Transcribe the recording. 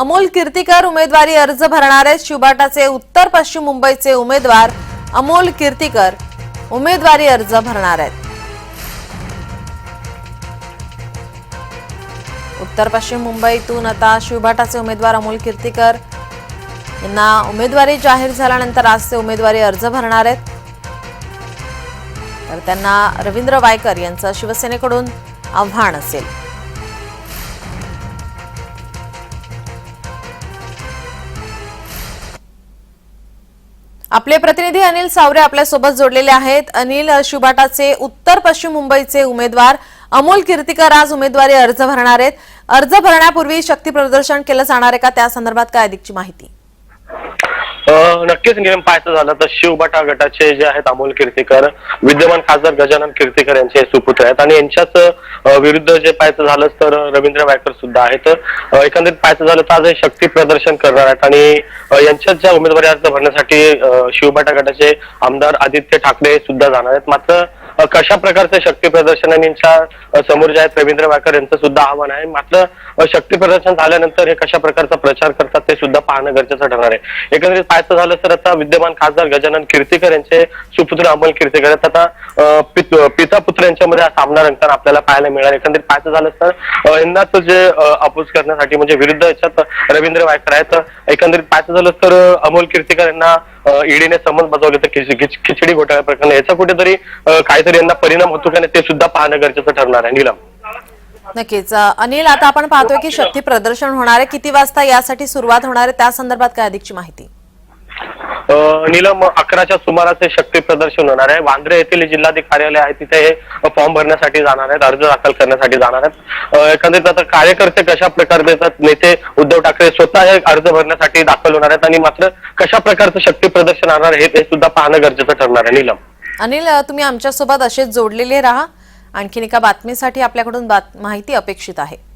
अमोल कीर्तीकर उमेदवारी अर्ज भरणार आहेत. शिवबाटाचे उत्तर पश्चिम मुंबईचे उमेदवार अमोल कीर्तीकर उमेदवारी अर्ज भरणार आहेत. उत्तर पश्चिम मुंबईतून आता शिवबाटाचे उमेदवार अमोल कीर्तीकर यांना उमेदवारी जाहीर झाल्यानंतर आज ते उमेदवारी अर्ज भरणार आहेत. तर त्यांना रवींद्र वायकर यांचं शिवसेनेकडून आव्हान असेल. आपले प्रतिनिधी अनिल सावरे आपल्यासोबत जोडलेले आहेत. अनिल शुभाटाचे उत्तर पश्चिम मुंबईचे उमेदवार अमोल कीर्तीकर आज उमेदवारी अर्ज भरणार आहेत. अर्ज भरण्यापूर्वी शक्ती प्रदर्शन केलं जाणार आहे का? त्या संदर्भात काय अधिकची माहिती? नक्कीच नियम पाहायचं झालं तर शिवबटा गटाचे जे आहेत अमोल कीर्तीकर विद्यमान खासदार गजानन कीर्तीकर यांचे सुपुत्र आहेत. आणि यांच्याच विरुद्ध जे पाहायचं झालं तर रवींद्र वायकर सुद्धा आहेत. एकंदरीत पाहायचं झालं तर आज हे शक्ती प्रदर्शन करणार आहेत. आणि यांच्याच ज्या उमेदवारी अर्ज भरण्यासाठी शिवबटा गटाचे आमदार आदित्य ठाकरे सुद्धा जाणार आहेत. मात्र कशा प्रकारचं शक्ती प्रदर्शन यांच्या समोर जे आहेत रवींद्र वाकर यांचं सुद्धा आव्हान आहे. मात्र शक्ती प्रदर्शन झाल्यानंतर हे कशा प्रकारचा प्रचार करतात ते सुद्धा पाहणं गरजेचं ठरणार आहे. एकंदरीत पाहायचं झालं तर आता विद्यमान खासदार गजानन कीर्तीकर यांचे सुपुत्र अमोल कीर्तीकर आता पिता पुत्र यांच्यामध्ये हा सामना रंगताना आपल्याला पाहायला मिळाला एकंदरीत पाहायचं झालं तर यांनाच जे अपोज करण्यासाठी म्हणजे विरुद्ध याच्यात रवींद्र वायकर आहेत. एकंदरीत पाहायचं झालं तर अमोल कीर्तीकर यांना ईडीने समज बजावले तर खिचडी घोटाळ्या प्रकरण याचा कुठेतरी काहीतरी यांना परिणाम होतो का नाही ते सुद्धा पाहणं गरजेचं ठरणार आहे. निलम. नक्कीच. अनिल आता आपण पाहतोय की शक्ती प्रदर्शन होणार आहे. किती वाजता यासाठी सुरुवात होणार आहे? त्या संदर्भात काय अधिकची माहिती? नीलम अकराच्या सुमारास हे शक्ती प्रदर्शन होणार आहे. वांद्रे येथील जिल्हाधिकारी कार्यालय आहे तिथे हे फॉर्म भरण्यासाठी जाणार आहेत अर्ज दाखल करण्यासाठी जाणार आहेत. अ, एकंदरीत आता कार्यकर्ते कशा प्रकारे देतात नेते उद्धव ठाकरे स्वतः हे अर्ज भरण्यासाठी दाखल होणार आहेत आणि मात्र कशा प्रकारचं शक्ती प्रदर्शन होणार आहे हे सुद्धा पाहणं गरजेचं ठरणार आहे नीलम. अनिल तुम्ही आमच्यासोबत असेच जोडलेले राहा. आणखीन एका बातमीसाठी आपल्याकडून बात- माहिती अपेक्षित आहे.